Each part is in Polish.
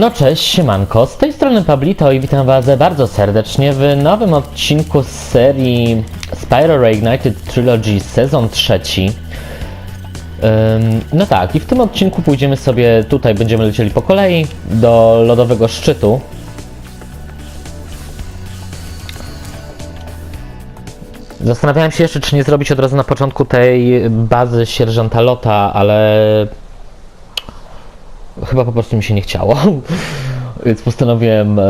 No cześć, siemanko, z tej strony Pablito i witam was bardzo serdecznie w nowym odcinku z serii Spyro Reignited Trilogy sezon trzeci. Ym, no tak, i w tym odcinku pójdziemy sobie, tutaj będziemy lecieli po kolei, do lodowego szczytu. Zastanawiałem się jeszcze, czy nie zrobić od razu na początku tej bazy sierżanta Lota, ale chyba po prostu mi się nie chciało. Więc postanowiłem e,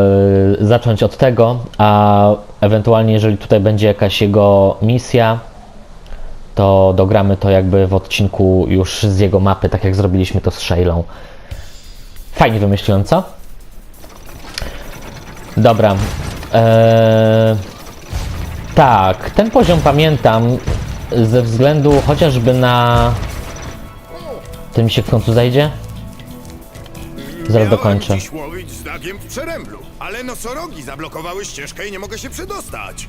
zacząć od tego, a ewentualnie jeżeli tutaj będzie jakaś jego misja, to dogramy to jakby w odcinku już z jego mapy, tak jak zrobiliśmy to z Shailą. Fajnie wymyśliłem, co? Dobra. Eee, tak, ten poziom pamiętam ze względu chociażby na... Ty mi się w końcu zajdzie? Zaraz dokończę. Dziś łowić znakiem w przeręblu, ale nosorogi zablokowały ścieżkę i nie mogę się przedostać.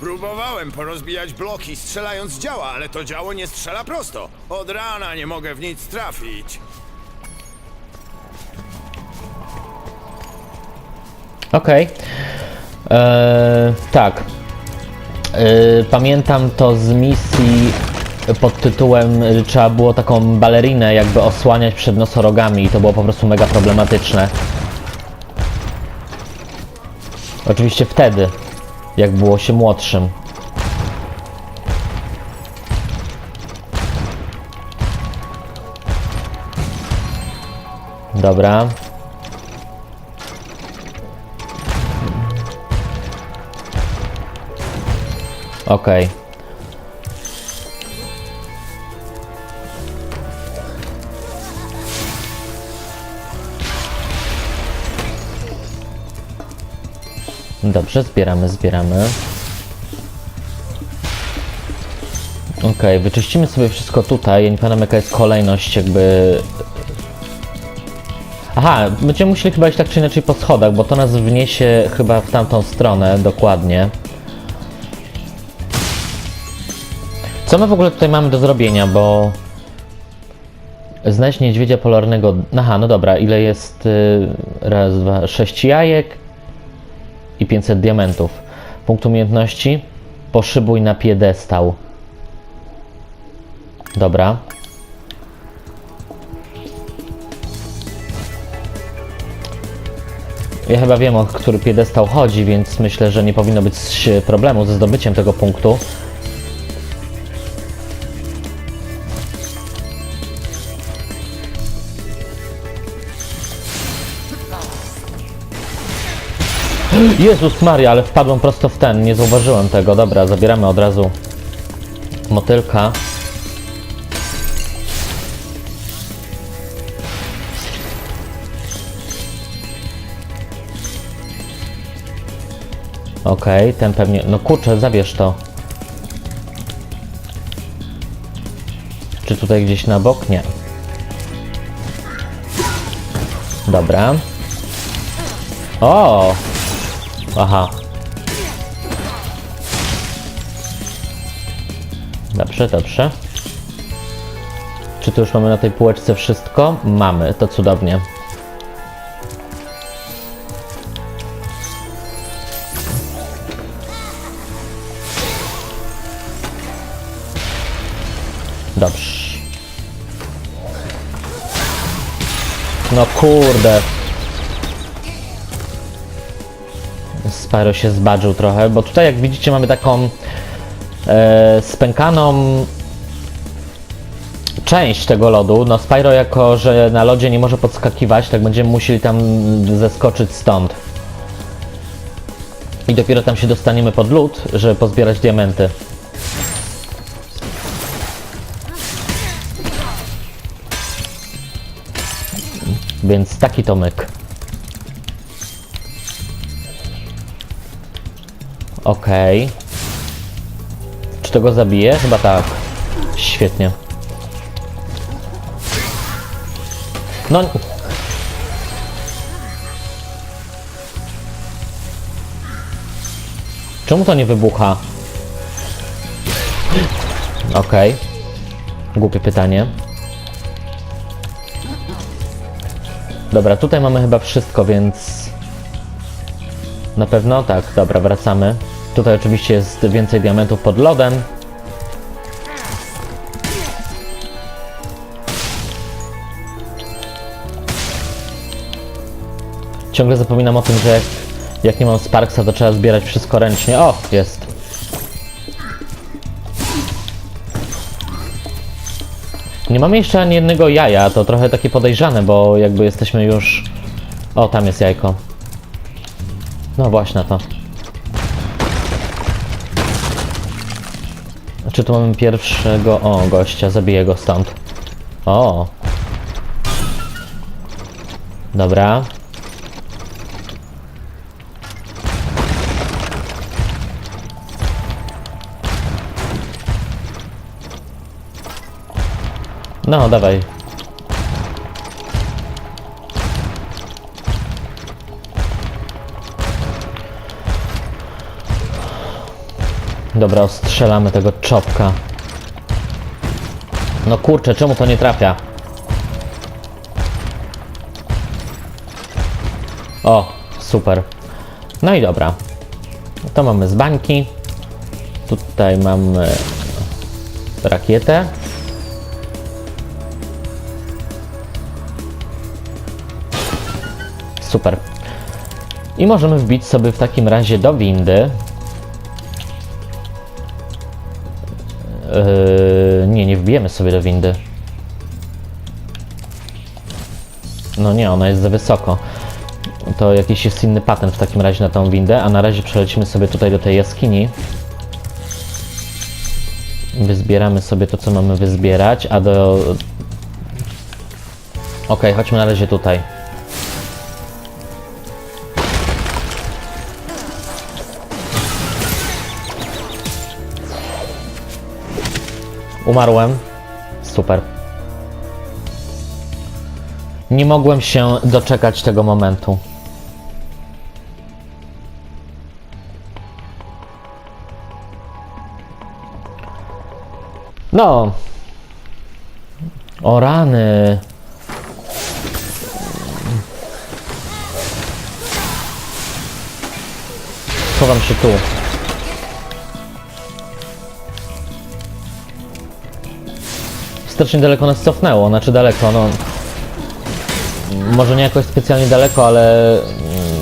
Próbowałem porozbijać bloki strzelając z działa, ale to działo nie strzela prosto. Od rana nie mogę w nic trafić. Okej. Eee, tak. Eee, pamiętam to z misji pod tytułem y, trzeba było taką balerinę jakby osłaniać przed nosorogami i to było po prostu mega problematyczne. Oczywiście wtedy, jak było się młodszym. Dobra. Okej. Dobrze, zbieramy, zbieramy. Okej, wyczyścimy sobie wszystko tutaj. Ja nie pamiętam jaka jest kolejność jakby... Aha, będziemy musieli chyba iść tak czy inaczej po schodach, bo to nas wniesie chyba w tamtą stronę dokładnie. Co my w ogóle tutaj mamy do zrobienia, bo... Znaleźć niedźwiedzia polarnego... Aha, no dobra, ile jest... y, Raz, dwa, sześć jajek i 500 diamentów. Punkt umiejętności. Poszybuj na piedestał. Dobra. Ja chyba wiem, o który piedestał chodzi, więc myślę, że nie powinno być problemu ze zdobyciem tego punktu. Jezus Maria, ale wpadłem prosto w ten, nie zauważyłem tego. Dobra, zabieramy od razu motylka. Okej, ten pewnie... No kurczę, zabierz to. Czy tutaj gdzieś na bok? Nie. Dobra. O! Aha. Dobrze, dobrze. Czy tu już mamy na tej półeczce wszystko? Mamy, to cudownie. Dobrze. No kurde. Spyro się zbadżył trochę, bo tutaj jak widzicie mamy taką e, spękaną część tego lodu. No Spyro jako, że na lodzie nie może podskakiwać, tak będziemy musieli tam zeskoczyć stąd. I dopiero tam się dostaniemy pod lód, żeby pozbierać diamenty. Więc taki to myk. Okej. Czy to go zabije? Chyba tak. Świetnie. No. Czemu to nie wybucha? Okej. Głupie pytanie. Dobra, tutaj mamy chyba wszystko, więc... Na pewno? Tak, dobra, wracamy. Tutaj oczywiście jest więcej diamentów pod lodem. Ciągle zapominam o tym, że jak, jak nie mam Sparksa, to trzeba zbierać wszystko ręcznie. O, jest. Nie mamy jeszcze ani jednego jaja, to trochę takie podejrzane, bo jakby jesteśmy już... O, tam jest jajko. No właśnie to. Czy tu mamy pierwszego... O, gościa, zabiję go stąd. O. Dobra. No, dawaj. Dobra, ostrzelamy tego czopka. No kurczę, czemu to nie trafia? O, super. No i dobra. To mamy z bańki. Tutaj mamy rakietę. Super. I możemy wbić sobie w takim razie do windy. Yy, nie, nie wbijemy sobie do windy. No nie, ona jest za wysoko. To jakiś jest inny patent w takim razie na tą windę, a na razie przelecimy sobie tutaj do tej jaskini. Wyzbieramy sobie to, co mamy wyzbierać, a do... Okej, chodźmy na razie tutaj. Umarłem. Super. Nie mogłem się doczekać tego momentu. No. O rany. Chowam się tu. Strasznie daleko nas cofnęło, znaczy daleko, no... Może nie jakoś specjalnie daleko, ale...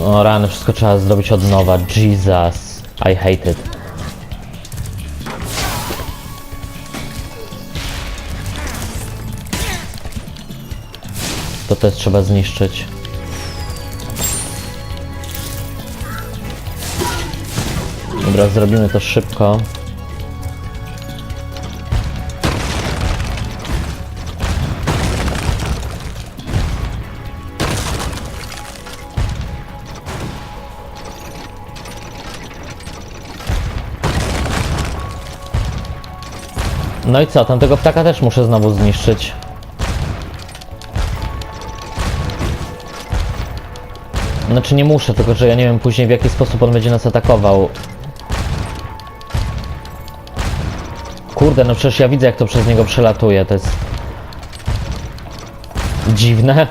No rany, wszystko trzeba zrobić od nowa. Jesus, I hate it. To też trzeba zniszczyć. Dobra, zrobimy to szybko. No i co, tamtego ptaka też muszę znowu zniszczyć. Znaczy nie muszę, tylko że ja nie wiem później w jaki sposób on będzie nas atakował. Kurde, no przecież ja widzę jak to przez niego przelatuje, to jest... Dziwne.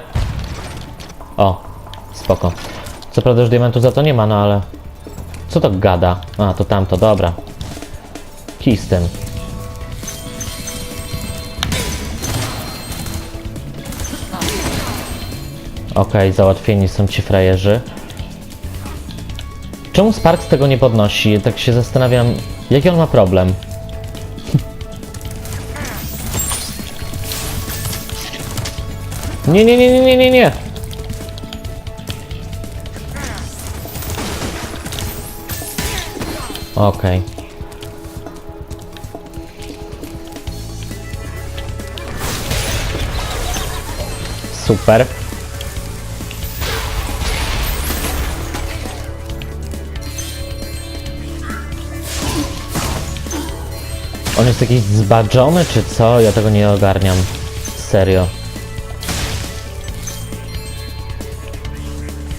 O, spoko. Co prawda już diamentu za to nie ma, no ale... Co to gada? A, to tamto, dobra. Kij. Okej, załatwieni są ci frajerzy. Czemu Sparks tego nie podnosi? Tak się zastanawiam, jaki on ma problem. Nie, nie, nie, nie, nie, nie, nie. Okej. Super. On jest jakiś zbadżony, czy co? Ja tego nie ogarniam. Serio.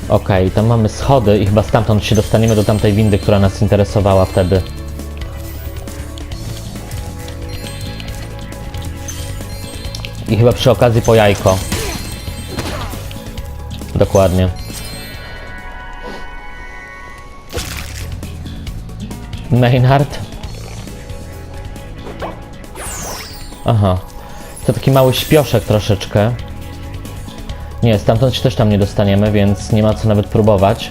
Okej, tam mamy schody i chyba stamtąd się dostaniemy do tamtej windy, która nas interesowała wtedy. I chyba przy okazji po jajko. Dokładnie. Maynard. Aha. To taki mały śpioszek troszeczkę. Nie, stamtąd się też tam nie dostaniemy, więc nie ma co nawet próbować.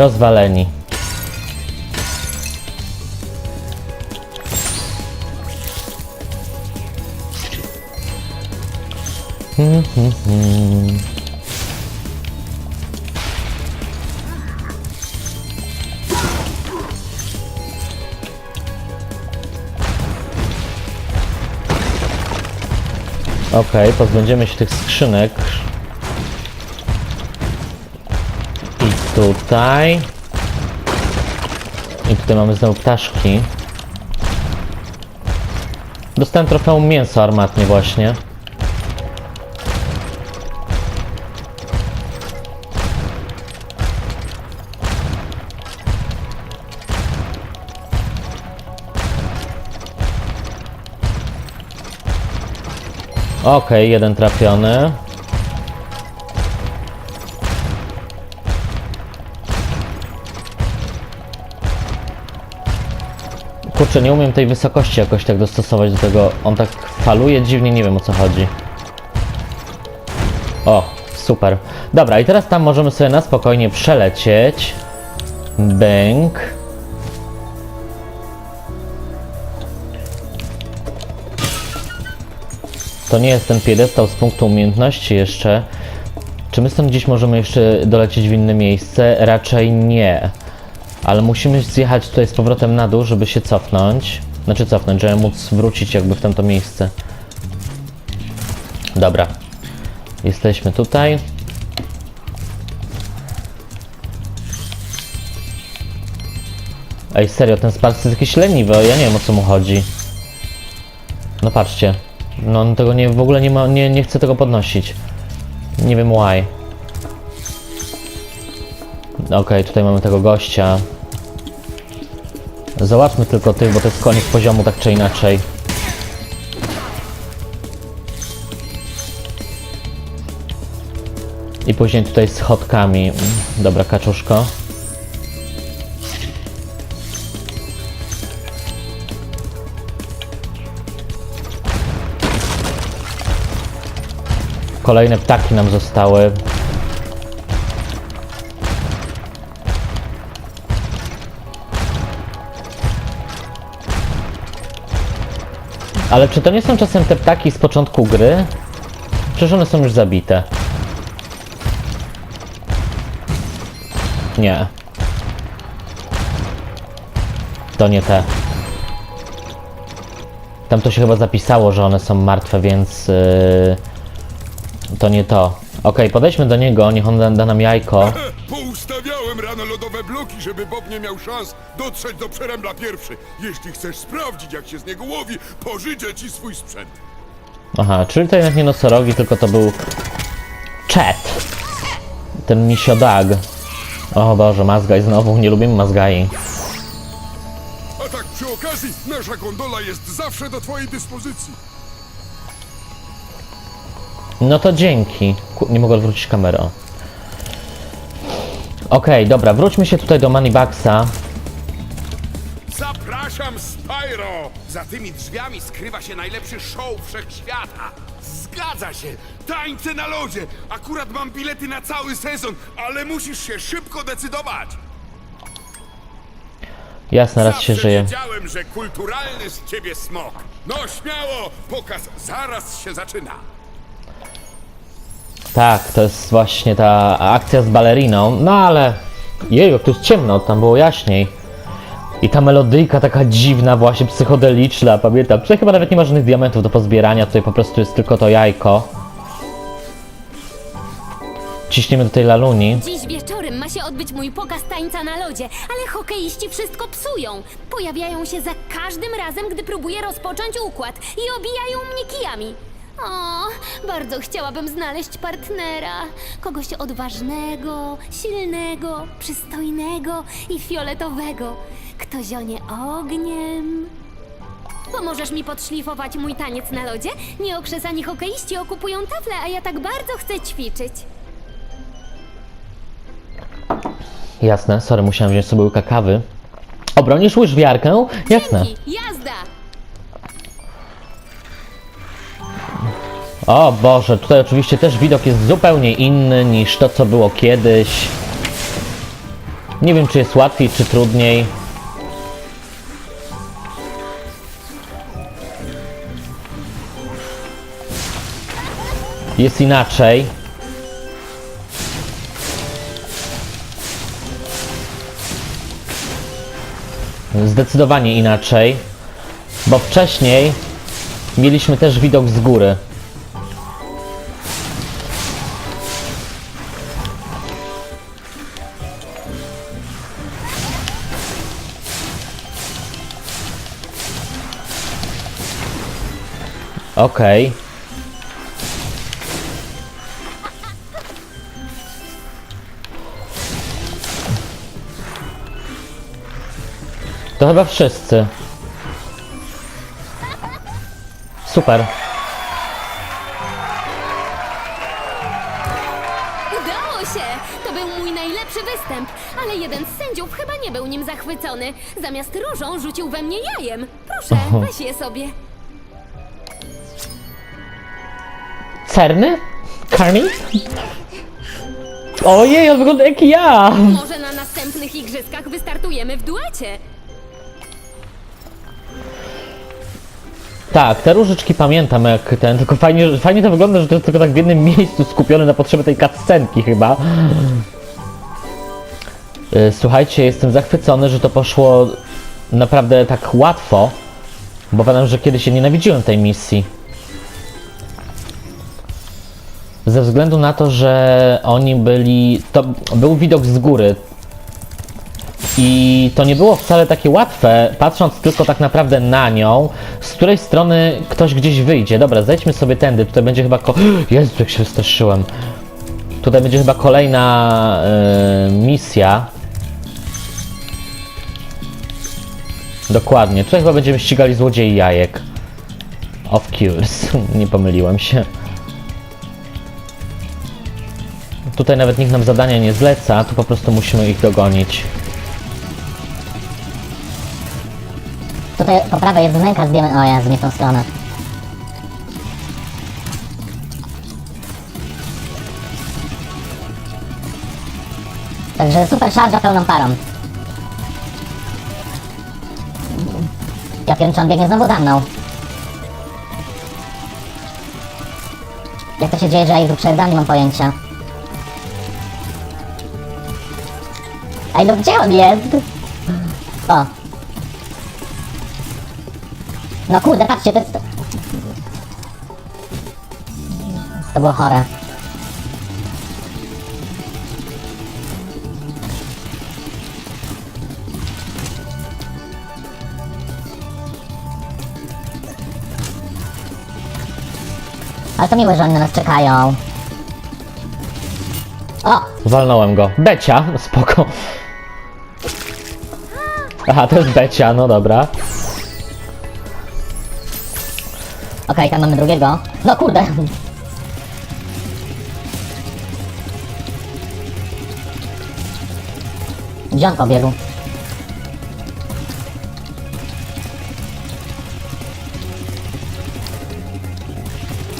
Rozwaleni. Okej, pozbędziemy się tych skrzynek. Tutaj. I tutaj mamy znowu ptaszki. Dostałem trofeum mięso armatnie właśnie. Okej, jeden trafiony. Kurczę, nie umiem tej wysokości jakoś tak dostosować do tego. On tak faluje dziwnie, nie wiem o co chodzi. O, super. Dobra, i teraz tam możemy sobie na spokojnie przelecieć. Bęk. To nie jest ten piedestał z punktu umiejętności jeszcze. Czy my stąd gdzieś możemy jeszcze dolecieć w inne miejsce? Raczej nie. Ale musimy zjechać tutaj z powrotem na dół, żeby się cofnąć. Znaczy cofnąć, żeby móc wrócić jakby w tamto miejsce. Dobra. Jesteśmy tutaj. Ej, serio, ten Sparks jest jakiś leniwy, ja nie wiem o co mu chodzi. No patrzcie. No on tego nie, w ogóle nie ma, nie, nie chce tego podnosić. Nie wiem why. Okej, tutaj mamy tego gościa. Załatwmy tylko tych, bo to jest koniec poziomu tak czy inaczej. I później tutaj z Dobra, kaczuszko. Kolejne ptaki nam zostały. Ale czy to nie są czasem te ptaki z początku gry? Przecież one są już zabite. Nie. To nie te. Tam to się chyba zapisało, że one są martwe, więc yy, to nie to. Okej, podejdźmy do niego, niech on da, da nam jajko. Poustawiałem rano lodowe bloki, żeby Bob nie miał szans dotrzeć do przerębla pierwszy. Jeśli chcesz sprawdzić, jak się z niego łowi, pożyczę ci swój sprzęt. Aha, czyli to jednak nie nosorogi, tylko to był Chat. Ten misiodag. O Boże, Mazgaj znowu, nie lubimy Mazgai. A tak przy okazji, nasza gondola jest zawsze do twojej dyspozycji. No to dzięki. Ku- Nie mogę odwrócić kamery. o. Okej, dobra, wróćmy się tutaj do Moneybacksa. Zapraszam, Spyro! Za tymi drzwiami skrywa się najlepszy show wszechświata. Zgadza się! Tańce na lodzie! Akurat mam bilety na cały sezon, ale musisz się szybko decydować! Jasne, raz się Zawsze żyje. wiedziałem, że kulturalny z ciebie smok. No śmiało, pokaz zaraz się zaczyna. Tak, to jest właśnie ta akcja z baleriną. No ale... Jak tu jest ciemno, tam było jaśniej. I ta melodyjka taka dziwna, właśnie psychodeliczna, pamiętam. Tutaj chyba nawet nie ma żadnych diamentów do pozbierania, tutaj po prostu jest tylko to jajko. Ciśniemy do tej laluni. Dziś wieczorem ma się odbyć mój pokaz tańca na lodzie, ale hokeiści wszystko psują. Pojawiają się za każdym razem, gdy próbuję rozpocząć układ i obijają mnie kijami. O, bardzo chciałabym znaleźć partnera. Kogoś odważnego, silnego, przystojnego i fioletowego. Kto zionie ogniem. Pomożesz mi podszlifować mój taniec na lodzie? Nieokrzesani hokeiści okupują tafle, a ja tak bardzo chcę ćwiczyć. Jasne, sorry, musiałem wziąć sobie łyka kawy. Obronisz łyżwiarkę? Jasne. Dzięki, jazda! O Boże, tutaj oczywiście też widok jest zupełnie inny niż to, co było kiedyś. Nie wiem, czy jest łatwiej, czy trudniej. Jest inaczej. Zdecydowanie inaczej, bo wcześniej mieliśmy też widok z góry. Okej. To chyba wszyscy. Super. Udało się! To był mój najlepszy występ, ale jeden z sędziów chyba nie był nim zachwycony. Zamiast różą rzucił we mnie jajem. Proszę, weź je sobie. Cerny? Carmi? Ojej, on wygląda jak ja! Może na następnych igrzyskach wystartujemy w duecie. Tak, te różyczki pamiętam jak ten, tylko fajnie, fajnie to wygląda, że to jest tylko tak w jednym miejscu skupione na potrzeby tej cutscenki chyba. Y, Słuchajcie, jestem zachwycony, że to poszło naprawdę tak łatwo, bo pamiętam, że kiedyś się nienawidziłem tej misji. Ze względu na to, że oni byli, to był widok z góry, i to nie było wcale takie łatwe, patrząc tylko tak naprawdę na nią, z której strony ktoś gdzieś wyjdzie. Dobra, zejdźmy sobie tędy, tutaj będzie chyba ko... Jezu, jak się wystraszyłem. Tutaj będzie chyba kolejna e, misja. Dokładnie, tutaj chyba będziemy ścigali złodziei jajek. Of course, nie pomyliłem się. Tutaj nawet nikt nam zadania nie zleca, tu po prostu musimy ich dogonić. Tutaj po prawej jest wnęka z diament... O Jezu, nie w tą stronę. Także super szarża pełną parą. Ja pierniczę, on biegnie znowu za mną. Jak to się dzieje, że ja ich wyprzedzam, nie mam pojęcia. Ej, no gdzie on jest? O, no kurde, patrzcie, to jest... To było chore. Ale to miłe, że oni na nas czekają. O! Walnąłem go. Becia, spoko. Aha, to jest Becia, no dobra. Okej, tam mamy drugiego. No kurde! Gdzie on?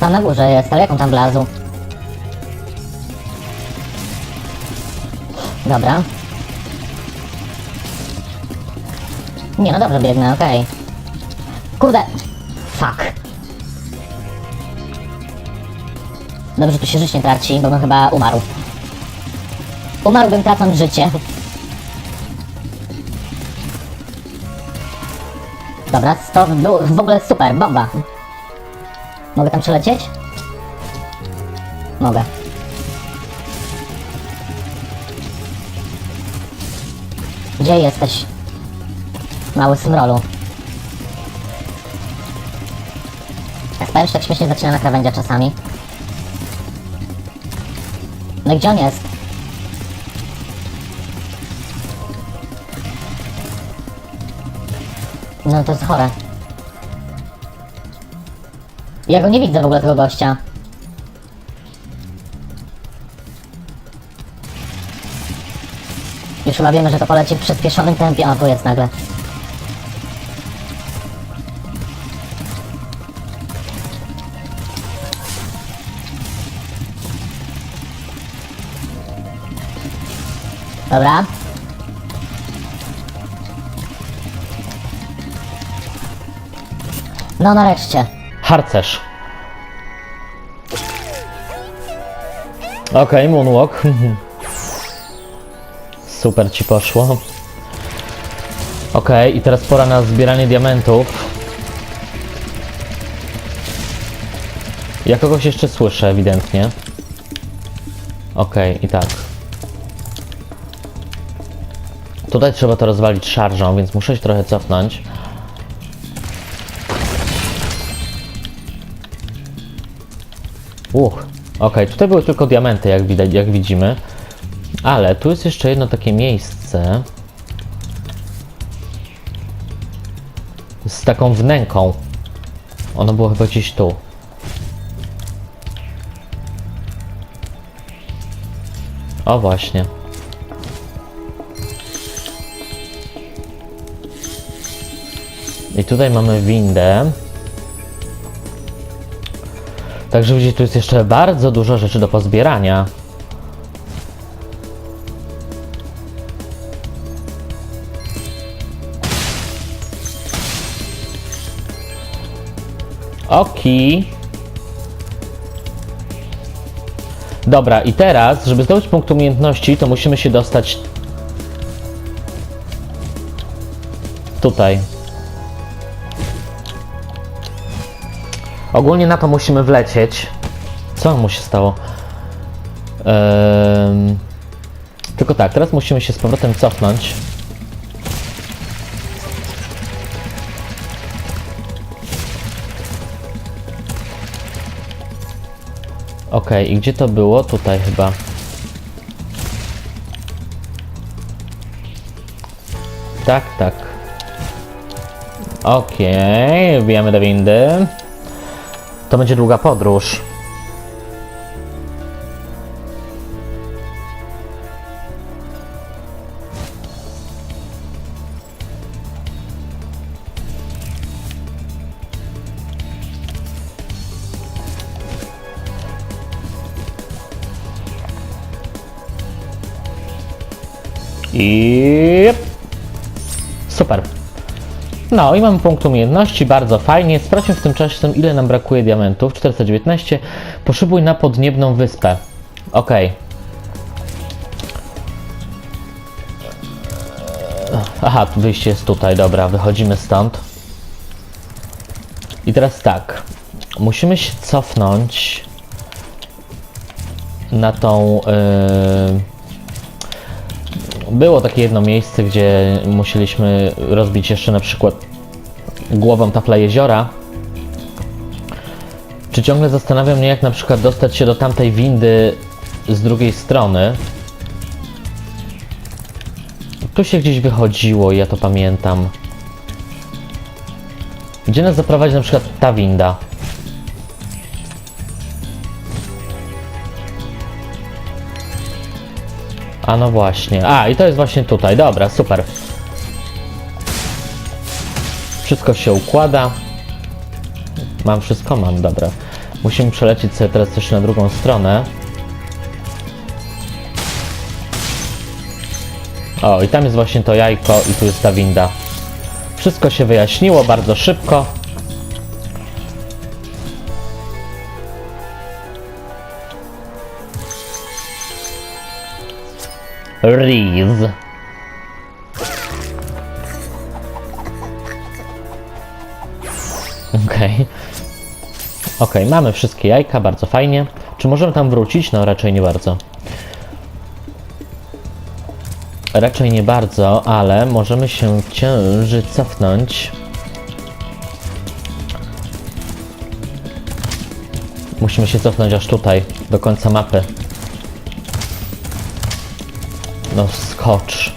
Tam na górze jest, ale jak on tam wlazł? Dobra. Nie, no dobrze biegnę, okej. Kurde! Fuck. Dobrze, tu się życie nie traci, bo bym chyba umarł. Umarłbym tracąc życie. Dobra, to był w ogóle super, bomba. Mogę tam przelecieć? Mogę. Gdzie jesteś? Mały smrolu. Powiem, że tak śmiesznie zaczyna na krawędzia czasami. No i gdzie on jest? No to jest chore. Ja go nie widzę w ogóle tego gościa. Już chyba wiemy, że to poleci w przyspieszonym tempie. A, tu jest nagle. Dobra. No nareszcie. Harcerz. Okej, moonwalk. Super ci poszło. Okej, i teraz pora na zbieranie diamentów. Ja kogoś jeszcze słyszę, ewidentnie. Okej, i tak. Tutaj trzeba to rozwalić szarżą, więc muszę się trochę cofnąć. Uch, okej, tutaj były tylko diamenty, jak widać, jak widzimy. Ale tu jest jeszcze jedno takie miejsce. Z taką wnęką. Ono było chyba gdzieś tu. O właśnie. I tutaj mamy windę. Także widzicie, tu jest jeszcze bardzo dużo rzeczy do pozbierania. Oki. Dobra, i teraz, żeby zdobyć punkt umiejętności, to musimy się dostać tutaj. Ogólnie na to musimy wlecieć. Co mu się stało? Ehm, tylko tak, teraz musimy się z powrotem cofnąć. Okej, i gdzie to było? Tutaj chyba. Tak, tak. Okej, wbijamy do windy. To będzie długa podróż. I super. No i mamy punkt umiejętności, bardzo fajnie. Sprawdźmy w tym czasie, ile nam brakuje diamentów. 419. Poszybuj na podniebną wyspę. Ok. Aha, wyjście jest tutaj, dobra, wychodzimy stąd. I teraz tak. Musimy się cofnąć na tą... Yy... Było takie jedno miejsce, gdzie musieliśmy rozbić jeszcze na przykład głową tafla jeziora. Czy ciągle zastanawia mnie, jak na przykład dostać się do tamtej windy z drugiej strony. Tu się gdzieś wychodziło, ja to pamiętam. Gdzie nas zaprowadzi na przykład ta winda? A no właśnie. A, i to jest właśnie tutaj. Dobra, super. Wszystko się układa. Mam wszystko? Mam, dobra. Musimy przelecieć sobie teraz też na drugą stronę. O, i tam jest właśnie to jajko i tu jest ta winda. Wszystko się wyjaśniło bardzo szybko. Riz. Okej. Okej, mamy wszystkie jajka, bardzo fajnie. Czy możemy tam wrócić? No raczej nie bardzo. Raczej nie bardzo, ale możemy się cięży cofnąć. Musimy się cofnąć aż tutaj, do końca mapy. No skocz.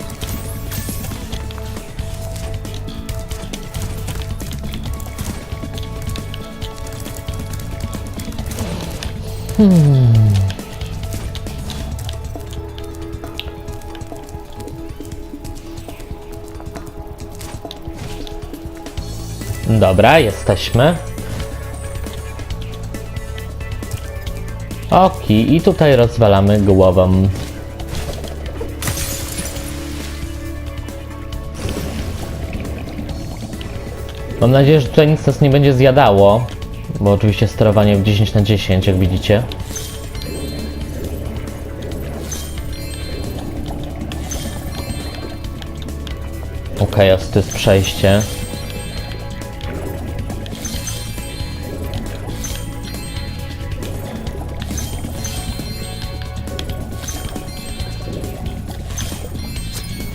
Dobra, jesteśmy. Oki, i tutaj rozwalamy głową. Mam nadzieję, że tutaj nic nas nie będzie zjadało, bo oczywiście sterowanie w 10 na 10, jak widzicie. Okej, okay, to jest przejście.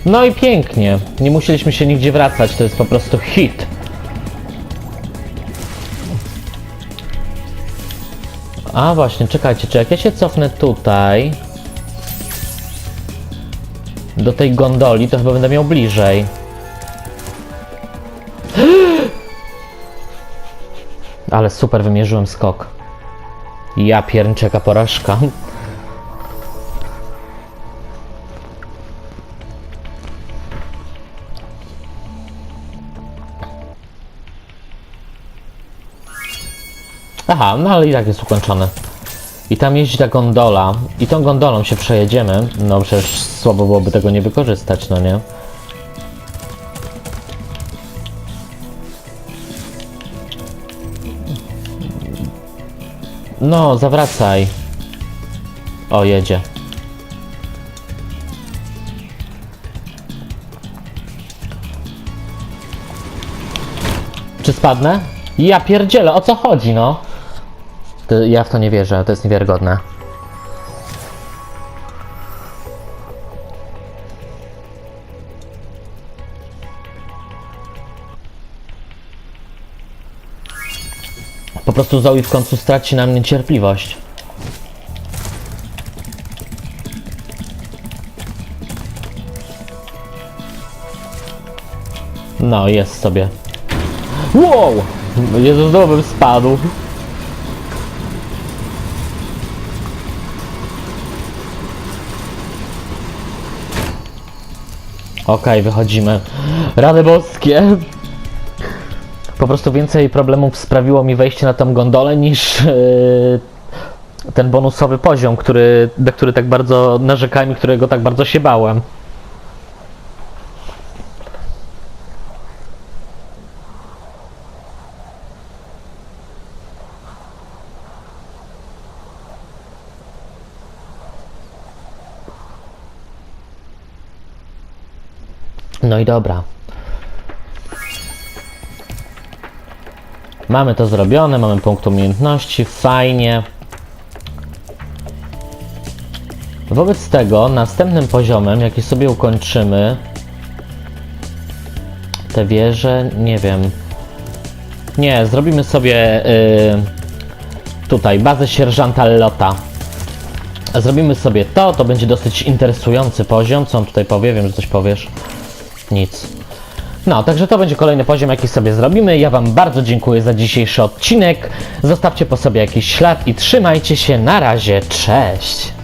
No i pięknie. Nie musieliśmy się nigdzie wracać, to jest po prostu hit. A właśnie, czekajcie, czy jak ja się cofnę tutaj do tej gondoli, to chyba będę miał bliżej. Ale super wymierzyłem skok. Ja pierniczeka porażka. Aha, no ale i tak jest ukończone. I tam jeździ ta gondola. I tą gondolą się przejedziemy. No przecież słabo byłoby tego nie wykorzystać, no nie? No, zawracaj. O, jedzie. Czy spadnę? Ja pierdzielę, o co chodzi, no? To ja w to nie wierzę, to jest niewiarygodne. Po prostu Zoe w końcu straci na mnie cierpliwość. No, jest sobie. Wow! Jezu, znowu spadł. Okej, wychodzimy. Rany boskie! Po prostu więcej problemów sprawiło mi wejście na tą gondolę niż yy, ten bonusowy poziom, który, na który tak bardzo narzekałem i którego tak bardzo się bałem. No i dobra. Mamy to zrobione, mamy punkt umiejętności, fajnie. Wobec tego następnym poziomem, jaki sobie ukończymy, te wieże, nie wiem. Nie, zrobimy sobie yy, tutaj bazę sierżanta Lota. Zrobimy sobie to, to będzie dosyć interesujący poziom. Co on tutaj powie? Wiem, że coś powiesz. Nic. No, także to będzie kolejny poziom, jaki sobie zrobimy. Ja Wam bardzo dziękuję za dzisiejszy odcinek. Zostawcie po sobie jakiś ślad i trzymajcie się. Na razie, cześć!